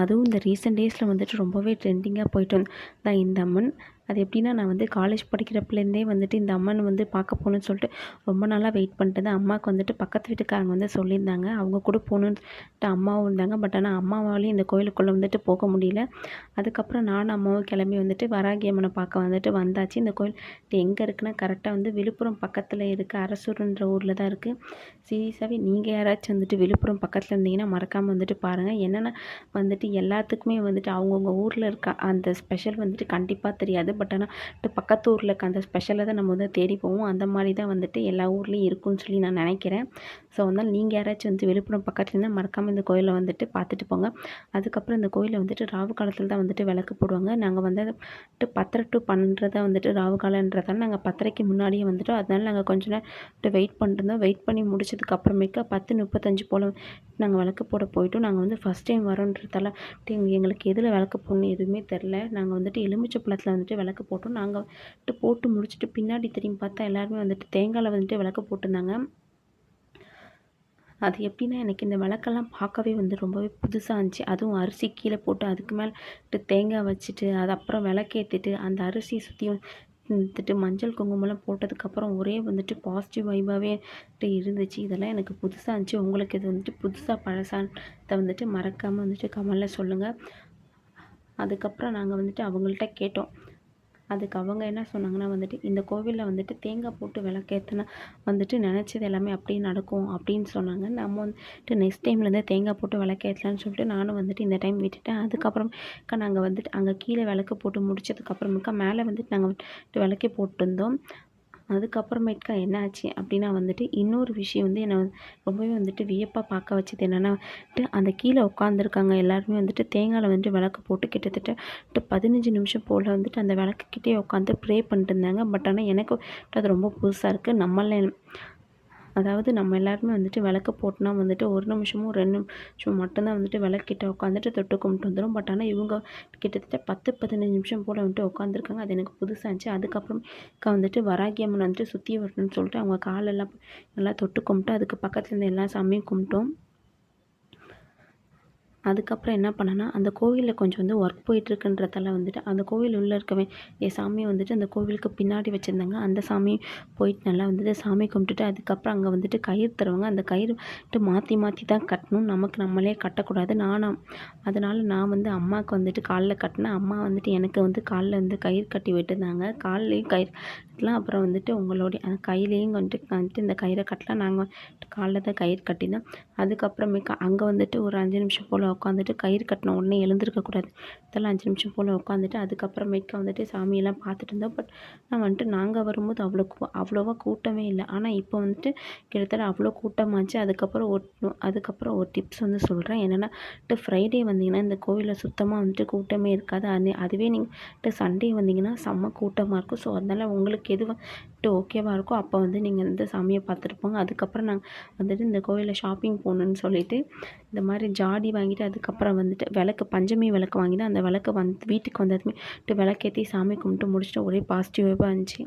அதுவும் இந்த ரீசெண்ட் டேஸில் வந்துட்டு ரொம்பவே ட்ரெண்டிங்காக போயிட்டு வந்து தான் இந்த அம்மன் அது எப்படின்னா நான் வந்து காலேஜ் படிக்கிறப்பலேருந்தே வந்துட்டு இந்த அம்மன் வந்து பார்க்க போகணுன்னு சொல்லிட்டு ரொம்ப நாளாக வெயிட் பண்ணிட்டு அம்மாவுக்கு வந்துட்டு பக்கத்து வீட்டுக்காரங்க வந்து சொல்லியிருந்தாங்க. அவங்க கூட போகணுன்ட்டு அம்மாவும் இருந்தாங்க. பட் ஆனால் அம்மாவாலையும் இந்த கோயிலுக்குள்ளே வந்துட்டு போக முடியல. அதுக்கப்புறம் நானும் அம்மாவும் கிளம்பி வந்துட்டு வராகி அம்மனை பார்க்க வந்துட்டு வந்தாச்சு. இந்த கோயில் எங்கே இருக்குன்னா கரெக்டாக வந்து விழுப்புரம் பக்கத்தில் இருக்குது அரசூருன்ற ஊரில் தான் இருக்குது சீரியஸாகவே நீங்கள் யாராச்சும் வந்துட்டு விழுப்புரம் பக்கத்தில் இருந்தீங்கன்னா மறக்காமல் வந்துட்டு பாருங்கள் என்னென்னா வந்துட்டு எல்லாத்துக்குமே வந்துட்டு அவங்கவுங்க ஊரில் இருக்க அந்த ஸ்பெஷல் வந்துட்டு கண்டிப்பாக தெரியாது. பட் ஆனால் பக்கத்து ஊரில் இருக்க அந்த ஸ்பெஷலை தான் நம்ம வந்து தேடி போவோம். அந்த மாதிரி தான் வந்துட்டு எல்லா ஊர்லேயும் இருக்கும்னு சொல்லி நான் நினைக்கிறேன். ஸோ அதனால் நீங்கள் யாராச்சும் வந்து விழுப்புரம் பக்கத்தில் இருந்தால் மறக்காமல் இந்த கோயிலை வந்துட்டு பார்த்துட்டு போங்க. அதுக்கப்புறம் இந்த கோயிலை வந்துட்டு ராவு காலத்தில் தான் வந்துட்டு விளக்கு போடுவாங்க. நாங்கள் வந்து பத்தரை டு பன்னெண்டு தான் வந்துட்டு ராவு காலன்றதால நாங்கள் பத்தரைக்கு முன்னாடியே வந்துட்டோம். அதனால் நாங்கள் கொஞ்ச நேரம் வெயிட் பண்ணிருந்தோம். வெயிட் பண்ணி முடிச்சதுக்கு அப்புறமேக்கா பத்து முப்பத்தஞ்சு போல் நாங்கள் விளக்கு போட போயிட்டோம். நாங்கள் வந்து ஃபஸ்ட் டைம் வரோன்றதால எங்களுக்கு எதில் விளக்கு போடணும் எதுவுமே தெரில நாங்கள் வந்துட்டு எலுமிச்சை பழத்தில் வந்துட்டு விளக்கு போட்டோம். நாங்கள் வந்துட்டு போட்டு முடிச்சுட்டு பின்னாடி திரும்பி பார்த்தா எல்லாருமே வந்துட்டு தேங்காயில் வந்துட்டு விளக்கு போட்டிருந்தாங்க. அது எப்படின்னா எனக்கு இந்த விளக்கெல்லாம் பார்க்கவே வந்து ரொம்பவே புதுசாக இருந்துச்சு. அதுவும் அரிசி கீழே போட்டு அதுக்கு மேலே தேங்காய் வச்சுட்டு அது அப்புறம் விளக்கேற்றிட்டு அந்த அரிசியை சுற்றி வந்துட்டு மஞ்சள் குங்குமம்லாம் போட்டதுக்கப்புறம் ஒரே வந்துட்டு பாசிட்டிவ் வைபாகவே இருந்துச்சு. இதெல்லாம் எனக்கு புதுசாக இருந்துச்சு. உங்களுக்கு இது வந்துட்டு புதுசாக பழசானதை வந்துட்டு மறக்காமல் வந்துட்டு கமலில் சொல்லுங்கள் அதுக்கப்புறம் நாங்கள் வந்துட்டு அவங்கள்ட்ட கேட்டோம். அதுக்கு அவங்க என்ன சொன்னாங்கன்னா வந்துட்டு இந்த கோவிலில் வந்துட்டு தேங்காய் போட்டு விளக்கேற்றினா வந்துட்டு நினச்சது எல்லாமே அப்படியே நடக்கும் அப்படின்னு சொன்னாங்க. நம்ம வந்துட்டு நெக்ஸ்ட் டைம்லேருந்து தேங்காய் போட்டு விளக்கேற்றலான்னு சொல்லிட்டு நானும் வந்துட்டு இந்த டைம் விட்டுட்டேன். அதுக்கப்புறம்க்கா நாங்கள் வந்துட்டு அங்கே கீழே விளக்கு போட்டு முடிச்சதுக்கப்புறமேக்கா மேலே வந்துட்டு நாங்கள் வந்துட்டு விளக்கே போட்டிருந்தோம். அதுக்கப்புறமேட்டுக்கா என்ன ஆச்சு அப்படின்னா வந்துட்டு இன்னொரு விஷயம் வந்து என்னை ரொம்பவே வந்துட்டு வியப்பாக பார்க்க வச்சது என்னென்னா வந்துட்டு அந்த கீழே உட்காந்துருக்காங்க எல்லாருமே வந்துட்டு தேங்காயில் வந்துட்டு விளக்கு போட்டு கிட்டத்தட்ட பதினஞ்சு நிமிஷம் போல் வந்துட்டு அந்த விளக்குக்கிட்டே உட்காந்து ப்ரே பண்ணிட்டு இருந்தாங்க. பட் ஆனால் எனக்கு அது ரொம்ப புதுசாக இருக்குது நம்மள அதாவது நம்ம எல்லாருமே வந்துட்டு விளக்கு போட்டோம்னா வந்துட்டு ஒரு நிமிஷமும் ரெண்டு நிமிஷம் மட்டும்தான் வந்துட்டு விளக்கிட்ட உட்காந்துட்டு தொட்டு கும்பிட்டு வந்துடும் பட் ஆனால் இவங்க கிட்டத்தட்ட பத்து பதினஞ்சு நிமிஷம் போல் வந்துட்டு உட்காந்துருக்காங்க. அது எனக்கு புதுசாக இருந்துச்சு அதுக்கப்புறம் வந்துட்டு வராகி அம்மன் வந்துட்டு சுற்றி வரணும்னு சொல்லிட்டு அவங்க காலெல்லாம் நல்லா தொட்டு கும்பிட்டு அதுக்கு பக்கத்தில் இருந்த எல்லா சாமியும் கும்பிட்டோம். அதுக்கப்புறம் என்ன பண்ணேன்னா அந்த கோவிலில் கொஞ்சம் வந்து ஒர்க் போயிட்டுருக்குன்றதால வந்துட்டு அந்த கோவில் உள்ளே இருக்கவே என் சாமியை வந்துட்டு அந்த கோவிலுக்கு பின்னாடி வச்சுருந்தாங்க. அந்த சாமி போயிட்டு நல்லா வந்துட்டு சாமி கும்பிட்டுட்டு அதுக்கப்புறம் அங்கே வந்துட்டு கயிறு தருவாங்க அந்த கயிறு வந்துட்டு மாற்றி மாற்றி தான் கட்டணும். நமக்கு நம்மளே கட்டக்கூடாது. நானும் அதனால் நான் வந்து அம்மாவுக்கு வந்துட்டு காலில் கட்டினேன். அம்மா வந்துட்டு எனக்கு வந்து காலில் வந்து கயிறு கட்டி விட்டுருந்தாங்க. கால்லையும் கயிறு கட்டலாம். அப்புறம் வந்துட்டு உங்களுடைய கையிலையும் வந்துட்டு வந்துட்டு இந்த கயிறை கட்டலாம். நாங்கள் காலில் தான் கயிறு கட்டினோம். அதுக்கப்புறமேக்கா அங்கே வந்துட்டு ஒரு அஞ்சு நிமிஷம் போல் உட்காந்துட்டு கயிறு கட்டின உடனே எழுந்திருக்கக்கூடாது இதெல்லாம் அஞ்சு நிமிஷம் போல் உட்காந்துட்டு அதுக்கப்புறமேக்கா வந்துட்டு சாமியெல்லாம் பார்த்துட்டு இருந்தோம் பட் நான் வந்துட்டு நாங்கள் வரும்போது அவ்வளோ அவ்வளோவா கூட்டமே இல்லை. ஆனால் இப்போ வந்துட்டு கிட்டத்தட்ட அவ்வளோ கூட்டமாச்சு. அதுக்கப்புறம் ஒரு அதுக்கப்புறம் ஒரு டிப்ஸ் வந்து சொல்கிறேன் என்னென்னா ஃப்ரைடே வந்தீங்கன்னா இந்த கோவிலில் சுத்தமாக வந்துட்டு கூட்டமே இருக்காது. அது அதுவே நீங்கள் சண்டே வந்தீங்கன்னா செம்ம கூட்டமாக இருக்கும். ஸோ அதனால் உங்களுக்கு எது சாப்பிட்டு ஓகேவாக இருக்கோ அப்போ வந்து நீங்கள் வந்து சாமியை பார்த்துட்டு போங்க. அதுக்கப்புறம் நாங்கள் வந்துட்டு இந்த கோயிலில் ஷாப்பிங் போகணுன்னு சொல்லிட்டு இந்த மாதிரி ஜாடி வாங்கிட்டு அதுக்கப்புறம் வந்துட்டு விளக்கு பஞ்சமி விளக்கு வாங்கிட்டு அந்த விளக்கு வந்து வீட்டுக்கு வந்ததுமே விளக்கேற்றி சாமி கும்பிட்டு முடிச்சுட்டு ஒரே பாசிட்டிவாக இருந்துச்சு.